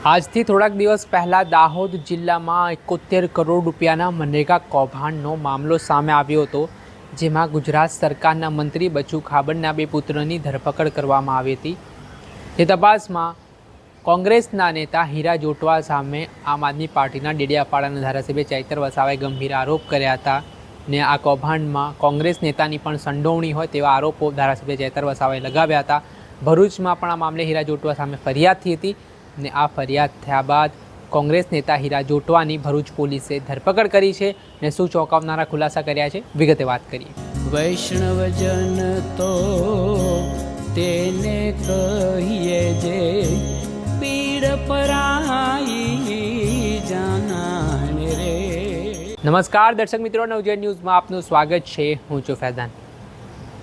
આજથી થોડાક દિવસ પહેલાં દાહોદ જિલ્લામાં એકોતેર કરોડ રૂપિયાના મનરેગા કૌભાંડનો મામલો સામે આવ્યો હતો, જેમાં ગુજરાત સરકારના મંત્રી બચુ ખાબડના બે પુત્રની ધરપકડ કરવામાં આવી હતી. તે તપાસમાં કોંગ્રેસના નેતા હીરા જોટવા સામે આમ આદમી પાર્ટીના ડેડિયાપાડાના ધારાસભ્ય ચૈતર વસાવાએ ગંભીર આરોપ કર્યા હતા ને આ કૌભાંડમાં કોંગ્રેસ નેતાની પણ સંડોવણી હોય તેવા આરોપો ધારાસભ્ય ચૈતર વસાવાએ લગાવ્યા હતા. ભરૂચમાં પણ આ મામલે હીરા જોટવા સામે ફરિયાદ થઈ હતી. ને આ ફરિયાદ થયા બાદ કોંગ્રેસ નેતા હીરા જોટવાની ભરૂચ પોલીસે ધરપકડ કરી છે ને શું ચોંકાવનારા ખુલાસા કર્યા છે વિગતે વાત કરીએ. વૈષ્ણવજન તો તેને કહીએ જે પીડ પરાઈ જાનાને રે. નમસ્કાર દર્શક મિત્રો નવજન ન્યૂઝમાં આપનું સ્વાગત છે. હું છું ફૈઝાન.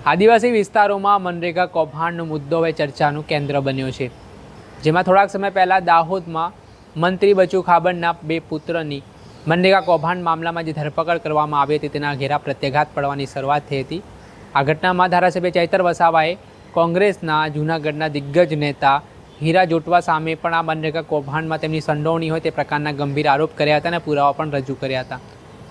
આદિવાસી વિસ્તારોમાં મનરેગા કૌભાંડનો મુદ્દો હવે ચર્ચાનું કેન્દ્ર બન્યો છે. જેમાં થોડાક સમય પહેલાં દાહોદમાં મંત્રી બચુ ખાબડના બે પુત્રની મનરેગા કૌભાંડ મામલામાં જે ધરપકડ કરવામાં આવી હતી તેના ઘેરા પ્રત્યાઘાત પડવાની શરૂઆત થઈ હતી. આ ઘટનામાં ધારાસભ્ય ચૈતર વસાવાએ કોંગ્રેસના જૂનાગઢના દિગ્ગજ નેતા હીરા જોટવા સામે પણ આ મનરેગા કૌભાંડમાં તેમની સંડોવણી હોય તે પ્રકારના ગંભીર આરોપ કર્યા હતા અને પુરાવા પણ રજૂ કર્યા હતા.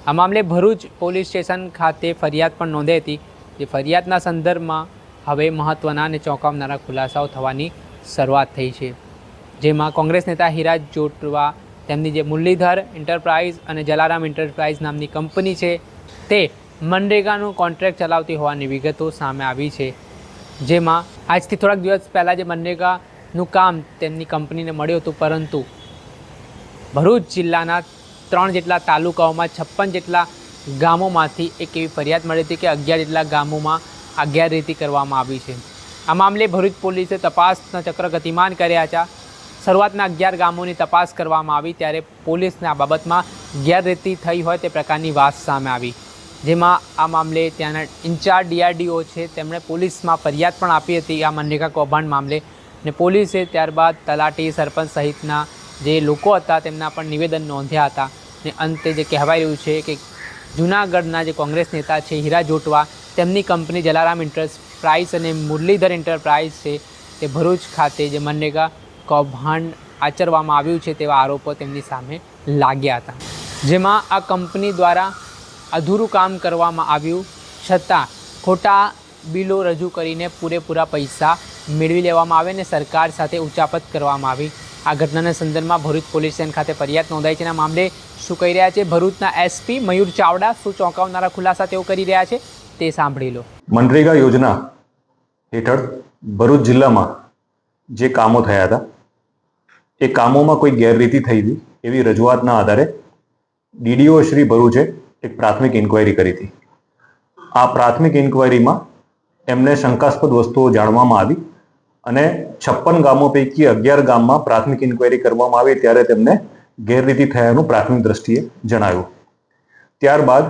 આ મામલે ભરૂચ પોલીસ સ્ટેશન ખાતે ફરિયાદ પણ નોંધાઈ હતી. જે ફરિયાદના સંદર્ભમાં હવે મહત્ત્વના અને ચોંકાવનારા ખુલાસાઓ થવાની શરૂઆત થઈ છે. જેમાં કોંગ્રેસ નેતા હિરાજ જોટવા, તેમની જે મુરલીધર એન્ટરપ્રાઇઝ અને જલારામ એન્ટરપ્રાઇઝ નામની કંપની છે, તે મનરેગાનું કોન્ટ્રાક્ટ ચલાવતી હોવાની વિગતો સામે આવી છે. જેમાં આજથી થોડાક દિવસ પહેલાં જે મનરેગાનું કામ તેમની કંપનીને મળ્યું હતું, પરંતુ ભરૂચ જિલ્લાના ત્રણ જેટલા તાલુકાઓમાં છપ્પન જેટલા ગામોમાંથી એક એવી ફરિયાદ મળી હતી કે અગિયાર જેટલા ગામોમાં આ રીતે કરવામાં આવી છે. આ મામલે ભરૂચ પોલીસે તપાસના ચક્ર ગતિમાન કર્યા હતા શરૂઆતના અગિયાર ગામોની તપાસ કરવામાં આવી ત્યારે પોલીસને આ બાબતમાં ગેરરીતિ થઈ હોય તે પ્રકારની વાત સામે આવી. જેમાં આ મામલે ત્યાંના ઇન્ચાર્જ ડીઆરડીઓ છે, તેમણે પોલીસમાં ફરિયાદ પણ આપી હતી આ મનરેગા કૌભાંડ મામલે ને પોલીસે ત્યારબાદ તલાટી સરપંચ સહિતના જે લોકો હતા તેમના પણ નિવેદન નોંધ્યા હતા. ને અંતે જે કહેવાય રહ્યું છે કે જૂનાગઢના જે કોંગ્રેસ નેતા છે હીરા જોટવા, તેમની કંપની જલારામ એન્ટરપ્રાઇઝ અને મુરલીધર એન્ટરપ્રાઇઝ છે તે ભરૂચ ખાતે જે મનરેગા કૌભાંડ આચરવામાં આવ્યું છે તેવા આરોપો તેમની સામે લાગ્યા હતા. જેમાં આ કંપની દ્વારા અધૂરું કામ કરવામાં આવ્યું છતાં ખોટા બિલો રજૂ કરીને પૂરેપૂરા પૈસા મેળવી લેવામાં આવે ને સરકાર સાથે ઉચાપત કરવામાં આવી. આ ઘટનાના સંદર્ભમાં ભરૂચ પોલીસ સ્ટેશન ખાતે ફરિયાદ નોંધાઈ છે. અને મામલે શું કહી રહ્યા છે? ભરૂચના એસપી મયુર ચાવડા શું ચોંકાવનારા ખુલાસા તેઓ કરી રહ્યા છે? તે સાંભળી લો. મનરેગા યોજના હેઠળ ભરૂચ જિલ્લામાં જે કામો થયા હતા, એ કામોમાં કોઈ ગેરરીતિ થઈ હતી એવી રજૂઆતના આધારે ડીડીઓ શ્રી ભરૂચે એક પ્રાથમિક ઇન્કવાયરી કરી હતી. આ પ્રાથમિક ઇન્કવાયરીમાં એમને શંકાસ્પદ વસ્તુઓ જાણવામાં આવી અને છપ્પન ગામો પૈકી અગિયાર ગામમાં પ્રાથમિક ઇન્કવાયરી કરવામાં આવી ત્યારે તેમને ગેરરીતિ થયાનું પ્રાથમિક દ્રષ્ટિએ જણાયું. ત્યારબાદ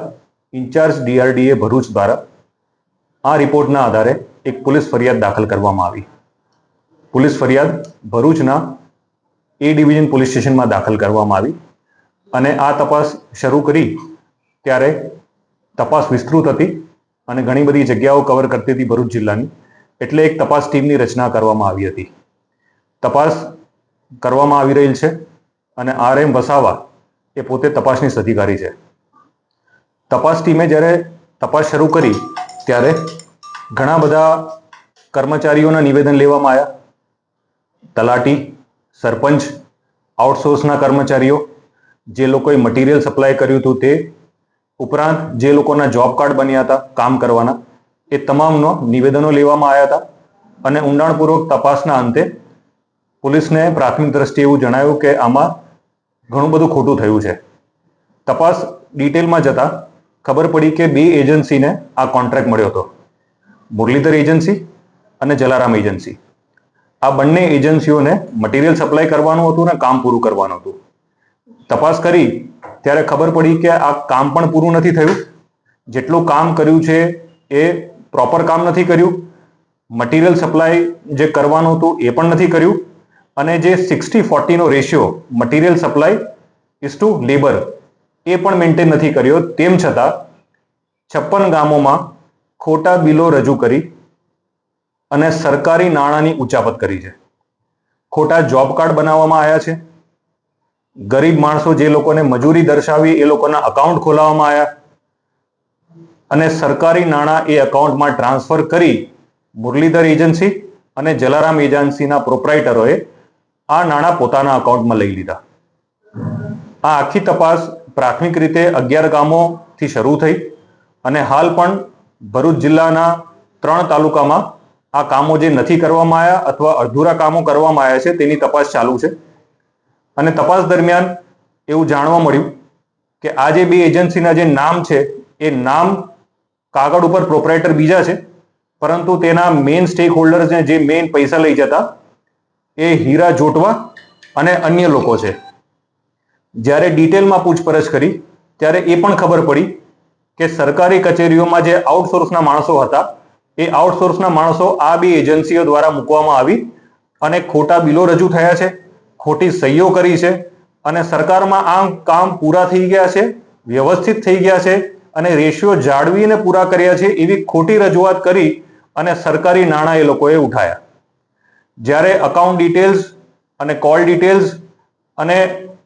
ઇન્ચાર્જ ડીઆરડીએ ભરૂચ દ્વારા આ રિપોર્ટના આધારે એક પોલીસ ફરિયાદ દાખલ કરવામાં આવી. પોલીસ ફરિયાદ ભરૂચના એ ડિવિઝન પોલીસ સ્ટેશનમાં દાખલ કરવામાં આવી અને આ તપાસ શરૂ કરી ત્યારે તપાસ વિસ્તૃત હતી અને ઘણી બધી જગ્યાઓ કવર કરતી હતી ભરૂચ જિલ્લાની. એટલે એક તપાસ ટીમની રચના કરવામાં આવી હતી. તપાસ કરવામાં આવી રહી છે અને આર એમ વસાવા એ પોતે તપાસની અધિકારી છે. તપાસ ટીમે જ્યારે તપાસ શરૂ કરી ત્યારે ઘણા બધા કર્મચારીઓના નિવેદન લેવામાં આવ્યા. તલાટી, સરપંચ આઉટસોર્સના કર્મચારીઓ, જે લોકોએ મટીરિયલ સપ્લાય કર્યું હતું તે ઉપરાંત જે લોકોના જોબ કાર્ડ બન્યા હતા કામ કરવાના, એ તમામનો નિવેદનો લેવામાં આવ્યા હતા. અને ઊંડાણપૂર્વક તપાસના અંતે પોલીસને પ્રાથમિક દ્રષ્ટિએ એવું જણાવ્યું કે આમાં ઘણું બધું ખોટું થયું છે. તપાસ ડિટેલમાં જતા ખબર પડી કે બે એજન્સીને આ કોન્ટ્રાક્ટ મળ્યો હતો. મુરલીધર એજન્સી અને જલારામ એજન્સી. આ બંને એજન્સીઓને મટીરિયલ સપ્લાય કરવાનું હતું અને કામ પૂરું કરવાનું હતું. તપાસ કરી, ત્યારે ખબર પડી કે આ કામ પણ પૂરું નથી થયું. જેટલું કામ કર્યું છે એ પ્રોપર કામ નથી કર્યું. મટીરિયલ સપ્લાય જે કરવાનું હતું એ પણ નથી કર્યું. અને જે sixty ફોર્ટીનો ratio material supply is to labour એ પણ મેન્ટેન નથી કર્યો. તેમ છતાં છપ્પન ગામોમાં ખોટા બિલો રજૂ કરી અને સરકારી નાણાંની ઉચાપત કરી છે. ખોટા જોબ કાર્ડ બનાવવામાં આવ્યા છે. ગરીબ માણસો જે લોકોને મજૂરી દર્શાવી એ લોકોના અકાઉન્ટ ખોલાવવામાં આવ્યા. અને સરકારી નાણાં એ અકાઉન્ટમાં ટ્રાન્સફર કરી મુરલીધર એજન્સી અને જલારામ એજન્સીના પ્રોપરાઇટરોએ આ નાણાં પોતાના અકાઉન્ટમાં લઈ લીધા. આ આખી તપાસ પ્રાથમિક રીતે અગિયાર ગામોથી શરૂ થઈ અને હાલ પણ ભરૂચ જિલ્લાના ત્રણ તાલુકામાં આ કામો જે નથી કરવામાં આવ્યા અથવા અધૂરા કામો કરવામાં આવ્યા છે તેની તપાસ ચાલુ છે. અને તપાસ દરમિયાન એવું જાણવા મળ્યું કે આ જે બે એજન્સીના જે નામ છે એ નામ કાગળ ઉપર પ્રોપરાઇટર બીજા છે, પરંતુ તેના મેઇન સ્ટેક હોલ્ડર્સને જે મેઇન પૈસા લઈ જતા એ હીરા જોટવા અને અન્ય લોકો છે. જ્યારે ડિટેલમાં પૂછપરછ કરી, ત્યારે એ પણ ખબર પડી કે સરકારી કચેરીઓમાં જે આઉટસોર્સના માણસો હતા, એ આઉટસોર્સના માણસો આ બે એજન્સીઓ દ્વારા મૂકવામાં આવી અને ખોટા બિલો રજૂ થયા છે, ખોટી સહીઓ કરી છે અને સરકારમાં આ કામ પૂરા થઈ ગયા છે, વ્યવસ્થિત થઈ ગયા છે અને રેશિયો જાળવીને પૂરા કર્યા છે એવી ખોટી રજૂઆત કરી અને સરકારી નાણાં એ લોકોએ ઉઠાયા. જ્યારે અકાઉન્ટ ડિટેલ્સ અને કોલ ડિટેલ્સ અને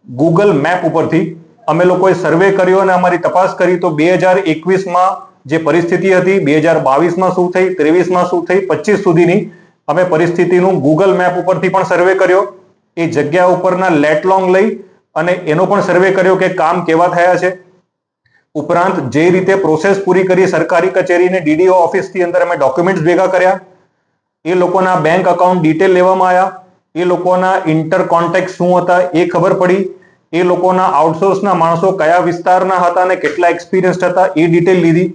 ગૂગલ મેપ ઉપરથી અમે લોકોએ સર્વે કર્યો અને અમારી તપાસ કરી તો બે હજાર એકવીસમાં જે પરિસ્થિતિ હતી, બે હજાર બાવીસમાં શું થઈ, ત્રેવીસમાં શું થઈ, પચીસ સુધીની અમે પરિસ્થિતિનું ગૂગલ મેપ ઉપરથી પણ સર્વે કર્યો. એ જગ્યા ઉપરના લેટલોંગ લઈ અને એનો પણ સર્વે કર્યો કે કામ કેવા થયા છે. ઉપરાંત જે રીતે પ્રોસેસ પૂરી કરી સરકારી કચેરીને ડીડીઓ ઓફિસથી અંદર અમે ડોક્યુમેન્ટ્સ ભેગા કર્યા. એ લોકોના બેંક અકાઉન્ટ ડિટેલ લેવામાં આવ્યા. એ લોકોના ઇન્ટર કોન્ટેક્ટ શું હતા એ ખબર પડી. એ લોકોના આઉટસોર્સના માણસો કયા વિસ્તારના હતા અને કેટલા એક્સપિરિયન્સ હતા એ ડિટેલ લીધી.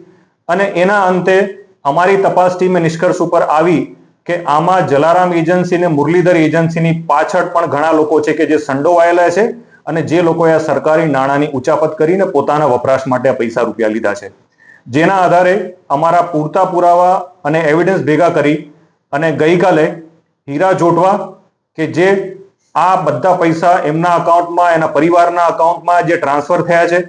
અને એના અંતે અમારી તપાસ ટીમે નિષ્કર્ષ ઉપર આવી કે આમાં જલારામ એજન્સી ને મુરલીધર એજન્સીની પાછળ પણ ઘણા લોકો છે કે જે સંડોવાયેલા છે અને જે લોકોએ આ સરકારી નાણાંની ઉચાપત કરીને પોતાના વપરાશ માટે પૈસા રૂપિયા લીધા છે. જેના આધારે અમારા પૂરતા પુરાવા અને એવિડન્સ ભેગા કરી અને ગઈકાલે હીરા જોટવા કે જે આ બધા પૈસા એમના અકાઉન્ટમાં એના પરિવારના અકાઉન્ટમાં જે ટ્રાન્સફર થયા છે,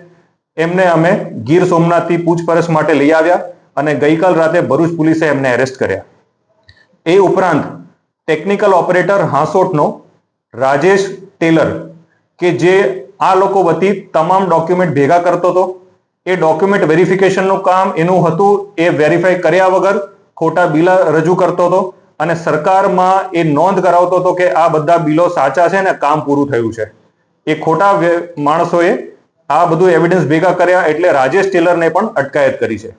એમને અમે ગીર સોમનાથથી પૂછપરછ માટે લઈ આવ્યા અને ગઈકાલ રાતે ભરૂચ પોલીસે એમને એરેસ્ટ કર્યા. એ ઉપરાંત ટેકનિકલ ઓપરેટર હાંસોટનો રાજેશ ટેલર કે જે આ લોકો વતી તમામ ડોક્યુમેન્ટ ભેગા કરતો હતો. એ ડોક્યુમેન્ટ વેરિફિકેશનનું કામ એનું હતું, એ વેરીફાઈ કર્યા વગર ખોટા બિલા રજૂ કરતો હતો. અને સરકારમાં એ નોંધ કરાવતો હતો કે આ બધા બિલો સાચા છે ને કામ પૂરું થયું છે. એ ખોટા માણસોએ આ બધું એવિડન્સ ભેગા કર્યા એટલે રાજેશ ટેલરને પણ અટકાયત કરી છે.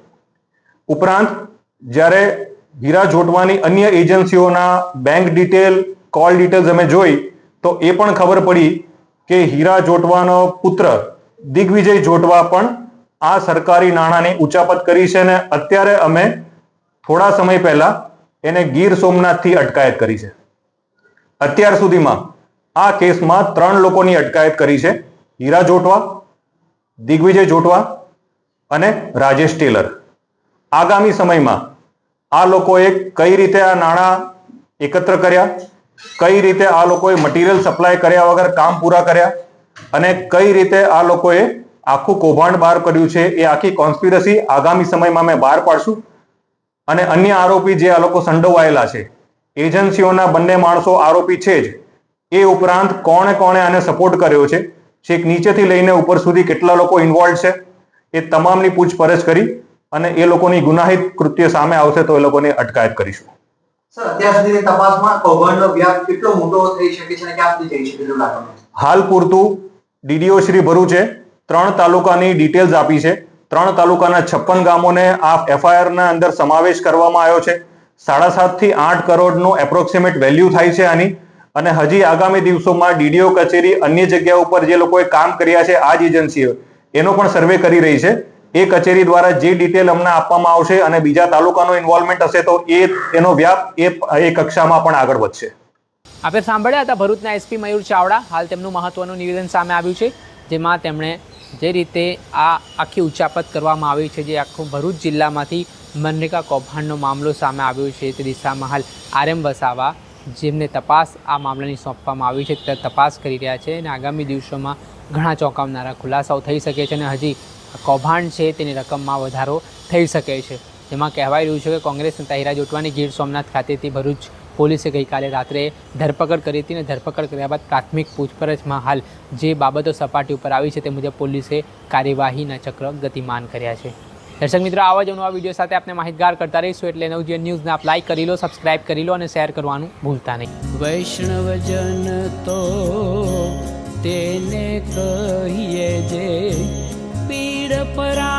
ઉપરાંત, જ્યારે હીરા જોટવાની અન્ય એજન્સીઓના બેંક ડિટેલ કોલ ડિટેલ્સ અમે જોઈ, તો એ પણ ખબર પડી કે હીરા જોટવાનો પુત્ર દિગ્વિજય જોટવા પણ આ સરકારી નાણાંની ઉચાપત કરી છે અને અત્યારે અમે થોડા સમય પહેલા એને ગીર સોમનાથથી અટકાયત કરી છે. અત્યાર સુધીમાં આ કેસમાં ત્રણ લોકોની અટકાયત કરી છે. હીરા જોટવા, દિગ્વિજય જોટવા અને રાજેશ ટેલર. આગામી સમયમાં આ લોકોએ કઈ રીતે આ નાણાં એકત્ર કર્યા, કઈ રીતે આ લોકોએ મટીરિયલ સપ્લાય કર્યા વગર કામ પૂરા કર્યા અને કઈ રીતે આ લોકોએ આખું કૌભાંડ બહાર કર્યું છે એ આખી કોન્સ્પિરસી આગામી સમયમાં અમે બહાર પાડશું. અને અન્ય આરોપી જે આ લોકો સંડોવાયેલા છે એજન્સીઓના બંને માણસો આરોપી છે જ. એ ઉપરાંત કોણે કોણે આને સપોર્ટ કર્યો છે છેક નીચેથી લઈને ઉપર સુધી કેટલા લોકો ઇન્વોલ્વ છે એ તમામની પૂછપરછ કરી અને એ લોકોની ગુનાહિત કૃત્ય સામે આવશે તો એ લોકોની અટકાયત કરીશું. સર અત્યાર સુધીની તપાસમાં કૌભાંડનો વ્યાપ કેટલો મોટો થઈ શકે છે અને ક્યાં સુધી જઈ શકે તેવું લાગે હાલ પૂરતું ડીડીઓ શ્રી ભરૂચે ત્રણ તાલુકાની ડિટેલ્સ આપી છે. ત્રણ તાલુકાના છપ્પન ગામોને આ એફઆઈઆરના અંદર સમાવેશ કરવામાં આવ્યો છે. સાડા સાતથી આઠ કરોડનું એપ્રોક્સિમેટ વેલ્યુ થાય છે આની. અને હજી આગામી દિવસોમાં ડીડીઓ કચેરી અન્ય જગ્યા ઉપર જે લોકોએ કામ કર્યા છે આ જ એજન્સીઓ, એનો પણ સર્વે કરી રહી છે. એ કચેરી દ્વારા જે ડિટેલ અમને આપવામાં આવશે અને બીજા તાલુકાનો ઇન્વોલ્વમેન્ટ હશે તો એ એનો વ્યાપ એ એ કક્ષામાં પણ આગળ વધશે. આપણે સાંભળ્યા હતા ભરૂચના એસપી મયુર ચાવડા. હાલ તેમનું મહત્વનું નિવેદન સામે આવ્યું છે, જેમાં તેમણે જે રીતે આ આખી ઉચાપત કરવામાં આવી છે, જે આખું ભરૂચ જિલ્લામાંથી મનરેગા કૌભાંડનો મામલો સામે આવ્યો છે, તે દિશામાં હાલ આરએમ વસાવા જેમને તપાસ આ મામલાની સોંપવામાં આવી છે, તે તપાસ કરી રહ્યા છે અને આગામી દિવસોમાં ઘણા ચોંકાવનારા ખુલાસાઓ થઈ શકે છે અને હજી કૌભાંડ છે તેની રકમમાં વધારો થઈ શકે છે. જેમાં કહેવાય રહ્યું છે કે કોંગ્રેસ નેતા હીરા જોટવાની ગીર સોમનાથ ખાતેથી ભરૂચ પોલીસે ગઈકાલે રાત્રે ધરપકડ કરી હતી અને ધરપકડ કર્યા બાદ પ્રાથમિક પૂછપરછમાં હાલ જે બાબતો સપાટી ઉપર આવી છે તે મુજબ પોલીસે કાર્યવાહીના ચક્ર ગતિમાન કર્યા છે. દર્શક મિત્રો, આવા જ નવા વીડિયો સાથે આપણે માહિતગાર કરતા રહીશું એટલે નવજીવન ન્યૂઝને આપ લાઈક કરી લો સબસ્ક્રાઇબ કરી લો અને શેર કરવાનું ભૂલતા નહીં. વૈષ્ણવજન તો તેને કહીએ જે પીડ પરા